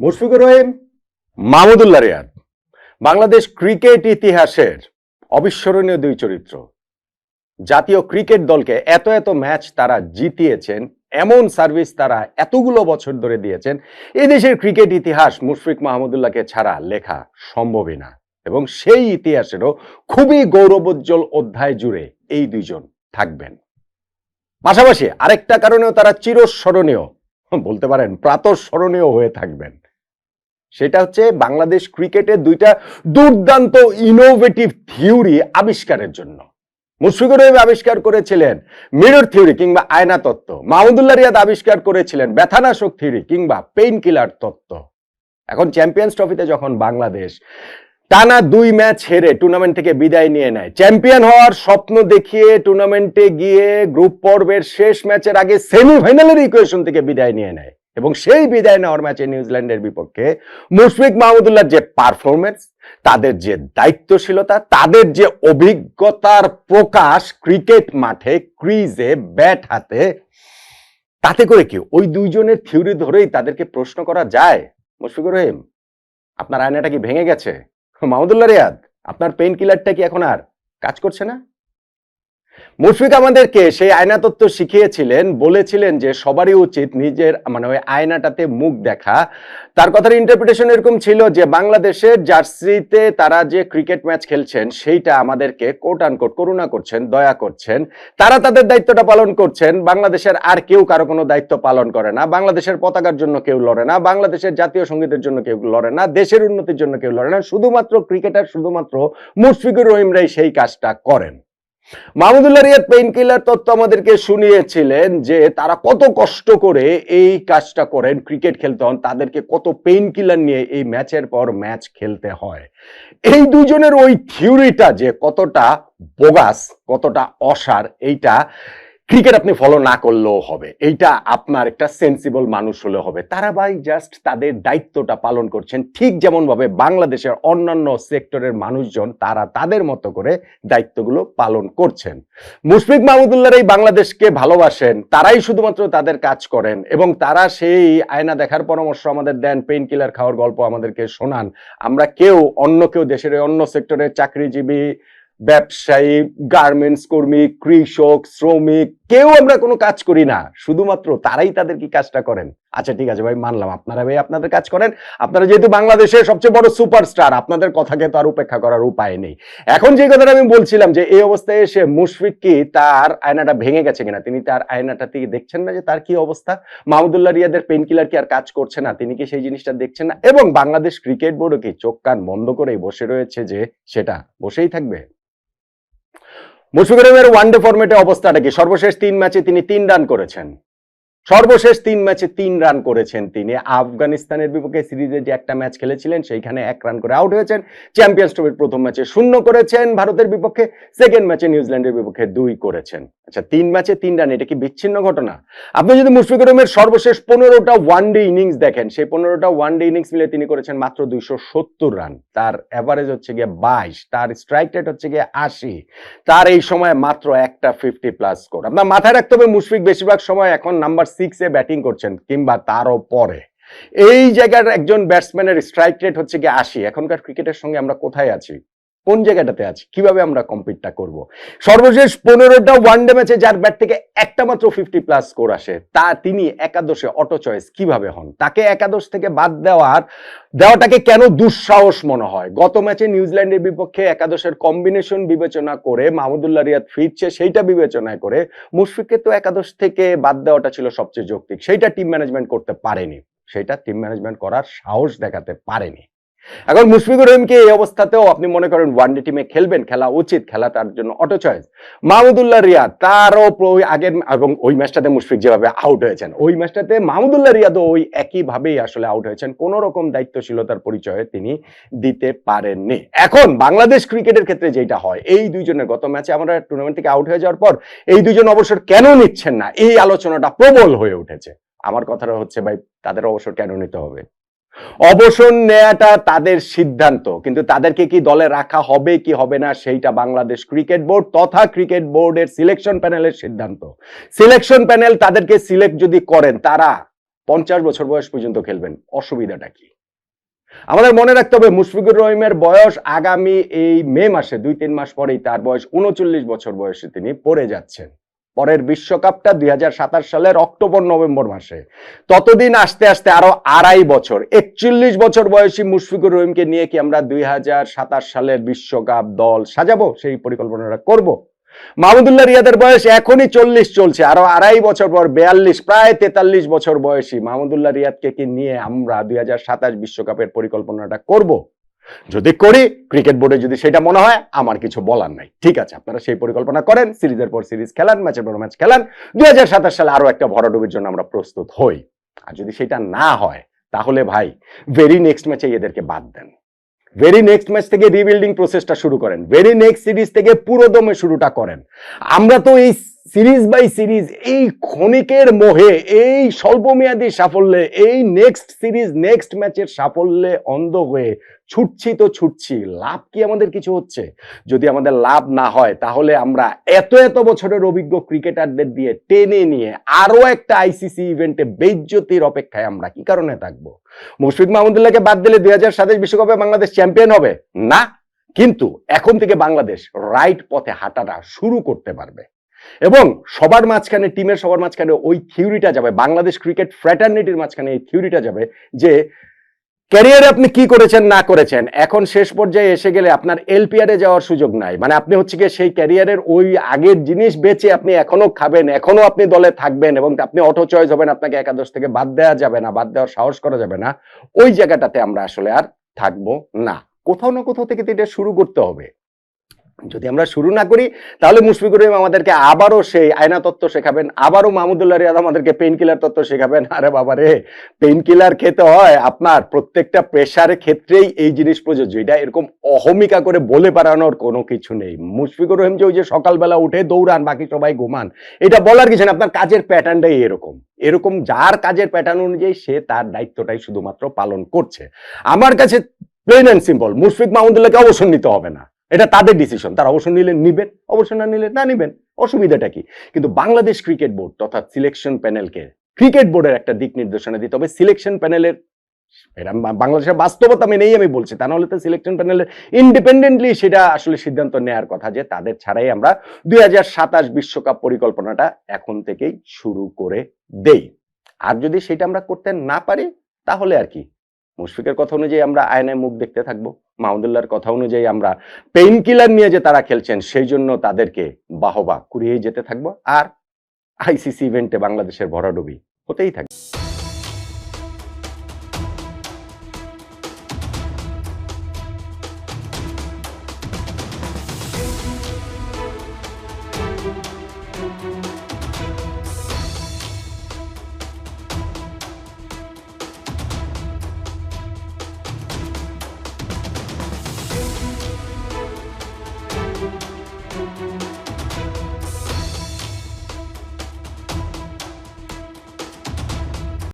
Mushfiqur Rahim, Mahmudullah Riyad. Bangladesh cricket ইতিহাসের অবিস্মরণীয় দুই চরিত্র। জাতীয় ক্রিকেট দলকে এত এত ম্যাচ তারা জিতিয়েছেন, এমন সার্ভিস তারা এতগুলো বছর ধরে দিয়েছেন এই দেশের ক্রিকেট ইতিহাস মুশফিক মাহমুদুল্লাহকে ছাড়া লেখা সম্ভবই না। এবং সেই ইতিহাসেরও খুবই গৌরবোজ্জ্বল অধ্যায় জুড়ে এই দুইজন থাকবেন। পাশাপাশি আরেকটা কারণেও তারা চিরস্মরণীয়, বলতে পারেন প্রাতঃস্মরণীয় হয়ে থাকবেন। সেটা হচ্ছে বাংলাদেশ ক্রিকেটের দুইটা দুর্দান্ত ইনোভেটিভ থিওরি আবিষ্কারের জন্য। মুশফিকুর রহিম আবিষ্কার করেছিলেন মিরর থিওরি কিংবা আয়না তত্ত্ব। মাহমুদুল্লাহ রিয়াদ আবিষ্কার করেছিলেন ব্যথানাশক থিওরি কিংবা পেইন কিলার তত্ত্ব। এখন চ্যাম্পিয়ন্স ট্রফিতে যখন বাংলাদেশ টানা দুই ম্যাচ হেরে টুর্নামেন্ট থেকে বিদায় নিয়ে নেয় চ্যাম্পিয়ন হওয়ার স্বপ্ন দেখিয়ে টুর্নামেন্টে গিয়ে গ্রুপ পর্বের শেষ ম্যাচের আগে সেমিফাইনালের ইকুয়েশন থেকে বিদায় নিয়ে নেয়। এবং সেই বিদায় নেওয়ার ম্যাচে নিউজিল্যান্ডের বিপক্ষে মুশফিক মাহমুদুল্লাহ যে পারফরমেন্স তাদের যে দায়িত্বশীলতা, তাদের যে অভিজ্ঞতার প্রকাশ ক্রিকেট মাঠে ক্রিজে ব্যাট হাতে, তাতে করে কি ওই দুইজনের থিওরি ধরেই তাদেরকে প্রশ্ন করা যায়? মুশফিকুর রহিম, আপনার আয়নাটা কি ভেঙে গেছে? মাহমুদুল্লাহ রিয়াদ, আপনার পেইন কিলারটা কি এখন আর কাজ করছে না? মুশফিক আমাদেরকে সেই আয়না তত্ত্ব শিখিয়েছিলেন, বলেছিলেন যে সবারই উচিত নিজের মানে ওই আয়নাটাতে মুখ দেখা। তার কথার ইন্টারপ্রিটেশন এরকম ছিল যে বাংলাদেশের জার্সিতে তারা যে ক্রিকেট ম্যাচ খেলছেন, সেইটা আমাদেরকে কোট আনকোট করুণা করছেন, দয়া করছেন। তারা তাদের দায়িত্বটা পালন করছেন। বাংলাদেশের আর কেউ কারও কোনো দায়িত্ব পালন করে না। বাংলাদেশের পতাকার জন্য কেউ লড়ে না। বাংলাদেশের জাতীয় সঙ্গীতের জন্য কেউ লড়ে না। দেশের উন্নতির জন্য কেউ লড়ে না। শুধুমাত্র ক্রিকেটার শুধুমাত্র মুশফিকুর রহিমরাই সেই কাজটা করেন। মাহমুদুল্লাহ রিয়াদ পেইন কিলার তত্ত্ব আমাদেরকে শুনিয়েছিলেন যে তারা কত কষ্ট করে এই কাজটা করেন ক্রিকেট খেলতে হন, তাদেরকে কত পেইন কিলার নিয়ে এই ম্যাচের পর ম্যাচ খেলতে হয়। এই দুজনের ওই থিওরিটা যে কতটা বোগাস, কতটা অসার, এইটা ক্রিকেট আপনি ফলো না করলেও হবে। এইটা আপনার একটা সেন্সিবল মানুষ হলে হবে। তারা ভাই জাস্ট তাদের দায়িত্বটা পালন করছেন ঠিক যেমন ভাবে বাংলাদেশের অন্যান্য সেক্টরের মানুষজন তারা তাদের মতো করে দায়িত্বগুলো পালন করছেন। মুশফিক মাহমুদুল্লাহ এই বাংলাদেশকে ভালোবাসেন, তারাই শুধুমাত্র তাদের কাজ করেন এবং তারা সেই আয়না দেখার পরামর্শ আমাদের দেন পেইন কিলার খাওয়ার গল্প আমাদেরকে শোনান। আমরা কেউ অন্য কেউ দেশের অন্য সেক্টরের চাকরিজীবী ব্যবসায়ী গার্মেন্টস কর্মী, কৃষক, শ্রমিক, কেউ আমরা কোনো কাজ করি না। শুধুমাত্র তারাই তাদের কি কাজটা করেন? আচ্ছা ঠিক আছে ভাই, মানলাম। আপনারা ভাই আপনাদের কাজ করেন। আপনারা যেহেতু বাংলাদেশের সবচেয়ে বড় সুপারস্টার আপনাদের কথাকে তো আর উপেক্ষা করার উপায় নেই। এখন যে কথাটা আমি বলছিলাম যে, এই অবস্থায় এসে মুশফিক কি তার আয়নাটা ভেঙে গেছে কিনা? তিনি তার আয়নাটা থেকে দেখছেন না যে তার কি অবস্থা? মাহমুদুল্লাহ রিয়াদের পেন কিলার কি আর কাজ করছে না? তিনি কি সেই জিনিসটা দেখছেন না? এবং বাংলাদেশ ক্রিকেট বোর্ডও কি চোখ কান বন্ধ করেই বসে রয়েছে যে, সেটা বসেই থাকবে? মুশফিকুর রহিমের ওয়ানডে ফর্মেটে অবস্থাটা কি? সর্বশেষ তিন ম্যাচে তিনি তিন রান করেছেন। সর্বশেষ তিন ম্যাচে তিন রান করেছেন তিনি। আফগানিস্তানের বিপক্ষে সিরিজে যে একটা ম্যাচ খেলেছিলেন, সেইখানে এক রান করে আউট হয়েছেন। চ্যাম্পিয়ন্স ট্রফির প্রথম ম্যাচে শূন্য করেছেন ভারতের বিপক্ষে, সেকেন্ড ম্যাচে নিউজিল্যান্ডের বিপক্ষে দুই করেছেন। আচ্ছা তিন ম্যাচে তিন রান, এটা কি বিচ্ছিন্ন ঘটনা? আপনি যদি মুশফিকুর রহিমের সর্বশেষ পনেরোটা ওয়ান ডে ইনিংস দেখেন, সেই পনেরোটা ওয়ান ডে ইনিংস মিলে তিনি করেছেন মাত্র দুইশো সত্তর রান। তার অ্যাভারেজ হচ্ছে গিয়ে বাইশ, তার স্ট্রাইক রেট হচ্ছে গিয়ে আশি। তার এই সময় মাত্র একটা ফিফটি প্লাস স্কোর আপনার মাথায় রাখতে হবে, মুশফিক বেশিরভাগ সময় এখন নাম্বার সিক্সে ব্যাটিং করছেন কিংবা তারও পরে। এই জায়গার একজন ব্যাটসম্যানের স্ট্রাইক রেট হচ্ছে কি আশি। এখনকার ক্রিকেটের সঙ্গে আমরা কোথায় আছি? কোন জায়গাটাতে আছি? কীভাবে আমরা কম্পিটটা করব? সর্বশেষ পনেরোটা ওয়ানডে ম্যাচে যার ব্যাট থেকে একটা মাত্র ফিফটি প্লাস স্কোর আসে, তা তিনি একাদশে অটো চয়েস কীভাবে হন? তাকে একাদশ থেকে বাদ দেওয়ার, দেওয়াটাকে কেন দুঃসাহস মনে হয়? গত ম্যাচে নিউজিল্যান্ডের বিপক্ষে একাদশের কম্বিনেশন বিবেচনা করে, মাহমুদুল্লাহ রিয়াদ ফিরছে, সেইটা বিবেচনায় করে মুশফিককে তো একাদশ থেকে বাদ দেওয়াটা ছিল সবচেয়ে যৌক্তিক। সেইটা টিম ম্যানেজমেন্ট করতে পারেনি। সেটা টিম ম্যানেজমেন্ট করার সাহস দেখাতে পারেনি। এখন মুশফিকুর রহিমকে এই অবস্থাতেও আপনি মনে করেন ওয়ানডে টিমে খেলবেন, খেলা উচিত, খেলা তার জন্য অটো চয়েস মাহমুদুল্লাহ রিয়াদ, তারও আগের এবং ওই ম্যাচটাতে মুশফিক যেভাবে আউট হয়েছেন, ওই ম্যাচটাতে মাহমুদুল্লাহ রিয়াদও ওই একইভাবেই আসলে আউট হয়েছেন কোন রকম দায়িত্বশীলতার পরিচয়ে তিনি দিতে পারেননি। এখন বাংলাদেশ ক্রিকেটের ক্ষেত্রে যেটা হয়, এই দুইজনের গত ম্যাচে আমরা টুর্নামেন্ট থেকে আউট হয়ে যাওয়ার পর এই দুজন অবসর কেন নিচ্ছেন না? এই আলোচনাটা প্রবল হয়ে উঠেছে। আমার কথাটা হচ্ছে ভাই, তাদের অবসর কেন নিতে হবে? অবসর নেয়াটা তাদের সিদ্ধান্ত, কিন্তু তাদেরকে কি দলে রাখা হবে, কি হবে না, সেইটা বাংলাদেশ ক্রিকেট বোর্ড তথা ক্রিকেট বোর্ডের সিলেকশন প্যানেলের সিদ্ধান্ত। সিলেকশন প্যানেল তাদেরকে সিলেক্ট যদি করেন, তারা পঞ্চাশ বছর বয়স পর্যন্ত খেলবেন, অসুবিধাটা কি? আমাদের মনে রাখতে হবে, মুশফিকুর রহিমের বয়স আগামী এই মে মাসে দুই তিন মাস পরেই তার বয়স উনচল্লিশ বছর বয়সে তিনি পড়ে যাচ্ছেন। পরের বিশ্বকাপটা দুই সালের অক্টোবর, নভেম্বর মাসে। ততদিন আস্তে আস্তে আরও আড়াই বছর, একচল্লিশ বছর বয়সী মুশফিকুর রহিমকে নিয়ে কি আমরা দুই হাজার সাতাশ সালের বিশ্বকাপ দল সাজাবো? সেই পরিকল্পনাটা করব। মাহমুদুল্লাহ রিয়াদের বয়স এখনই চল্লিশ চলছে, আরও আড়াই বছর পর বেয়াল্লিশ, প্রায় তেতাল্লিশ বছর বয়সী মাহমুদুল্লাহ রিয়াদকে কি নিয়ে আমরা দুই বিশ্বকাপের পরিকল্পনাটা করব? যদি করি ক্রিকেট বোর্ডে যদি সেটা মনে হয়, আমার কিছু বলার নাই। ঠিক আছে, আপনারা সেই পরিকল্পনা করেন, সিরিজের পর সিরিজ খেলান ম্যাচের পর ম্যাচ খেলান। দুই সালে আরও একটা ভরাডুবির জন্য আমরা প্রস্তুত হই। আর যদি সেটা না হয়, তাহলে ভাই ভেরি নেক্সট ম্যাচে এদেরকে বাদ দেন। ভেরি নেক্সট ম্যাচ থেকে রিবিল্ডিং প্রসেসটা শুরু করেন। ভেরি নেক্সট সিরিজ থেকে পুরো দমে শুরুটা করেন। আমরা তো এই সিরিজ বাই সিরিজ, এই ক্ষণিকের মোহে, এই স্বল্পমেয়াদী সাফল্যে, এই নেক্সট সিরিজ নেক্সট ম্যাচের সাফল্যে অন্ধ হয়ে ছুটছি তো ছুটছি, লাভ কি আমাদের কিছু হচ্ছে? যদি আমাদের লাভ না হয়, তাহলে আমরা এত এত বছরের অভিজ্ঞ ক্রিকেটারদের দিয়ে টেনে নিয়ে আরও একটা আইসিসি ইভেন্টে বেজ্জতির অপেক্ষায় আমরা কি কারণে থাকব? মুশফিক মাহমুদুল্লাহকে বাদ দিলে দুই হাজার সাতাশ বিশ্বকাপে বাংলাদেশ চ্যাম্পিয়ন হবে? না। কিন্তু এখন থেকে বাংলাদেশ রাইট পথে হাঁটাটা শুরু করতে পারবে। এবং সবার মাঝখানে, টিমের সবার মাঝখানে ওই থিওরিটা যাবে, বাংলাদেশ ক্রিকেট ফ্র্যাটার্নিটির মাঝখানে এই থিওরিটা যাবে যে, ক্যারিয়ারে আপনি কি করেছেন, না করেছেন? এখন শেষ পর্যায়ে এসে গেলে আপনার এলপিআরে যাওয়ার সুযোগ নাই। মানে আপনি হচ্ছে গিয়ে সেই ক্যারিয়ারের ওই আগের জিনিস বেচে আপনি এখনও খাবেন, এখনও আপনি দলে থাকবেন এবং আপনি অটো চয়েস হবেন, আপনাকে একাদশ থেকে বাদ দেওয়া যাবে না, বাদ দেওয়ার সাহস করা যাবে না। ওই জায়গাটাতে আমরা আসলে আর থাকব না। কোথাও না কোথাও থেকে তো এটা শুরু করতে হবে। যদি আমরা শুরু না করি, তাহলে মুশফিকুর রহিম আমাদেরকে আবারও সেই আয়না তত্ত্ব শেখাবেন, আবারও মাহমুদুল্লাহ রিয়াদ আমাদেরকে পেইন কিলার তত্ত্ব শেখাবেন। আরে বাবা রে পেইন কিলার খেতে হয় আপনার প্রত্যেকটা প্রেশারের ক্ষেত্রেই এই জিনিস প্রযোজ্য। এটা এরকম অহমিকা করে বলে বেড়ানোর কোনো কিছু নেই। মুশফিকুর রহিম যে ওই যে সকালবেলা উঠে দৌড়ান, বাকি সবাই ঘুমান, এটা বলার কিছু না আপনার কাজের প্যাটার্নটাই এরকম। এরকম যার কাজের প্যাটার্ন অনুযায়ী সে তার দায়িত্বটাই শুধুমাত্র পালন করছে। আমার কাছে প্লেন অ্যান্ড সিম্পল মুশফিক মাহমুদুল্লাহকে অবসর নিতে হবে না। এটা তাদের ডিসিশন তার অবসর নিলে নিবেন, অবসর না নিলে না নিবেন। অসুবিধাটা কি? কিন্তু বাংলাদেশ ক্রিকেট বোর্ড তথা সিলেকশন প্যানেলকে ক্রিকেট বোর্ডের একটা দিক নির্দেশনা দিতে হবে। সিলেকশন প্যানেলের এটা বাংলাদেশের বাস্তবতা মেনেই আমি বলছি, তা নাহলে তো সিলেকশন প্যানেলের ইন্ডিপেন্ডেন্টলি সেটা আসলে সিদ্ধান্ত নেওয়ার কথা যে তাদের ছাড়াই আমরা দুই বিশ্বকাপ পরিকল্পনাটা এখন থেকেই শুরু করে দেই। আর যদি সেটা আমরা করতে না পারি, তাহলে আর কি? মুশফিকের কথা অনুযায়ী আমরা আয়নায় মুখ দেখতে থাকব। মাহমুদুল্লাহর কথা অনুযায়ী আমরা পেইন কিলার নিয়ে যে তারা খেলছেন, সেই জন্য তাদেরকে বাহবা। কুড়িয়ে যেতে থাকব। আর আইসিসি ইভেন্টে বাংলাদেশের ভরাডুবি হতেই থাকবে।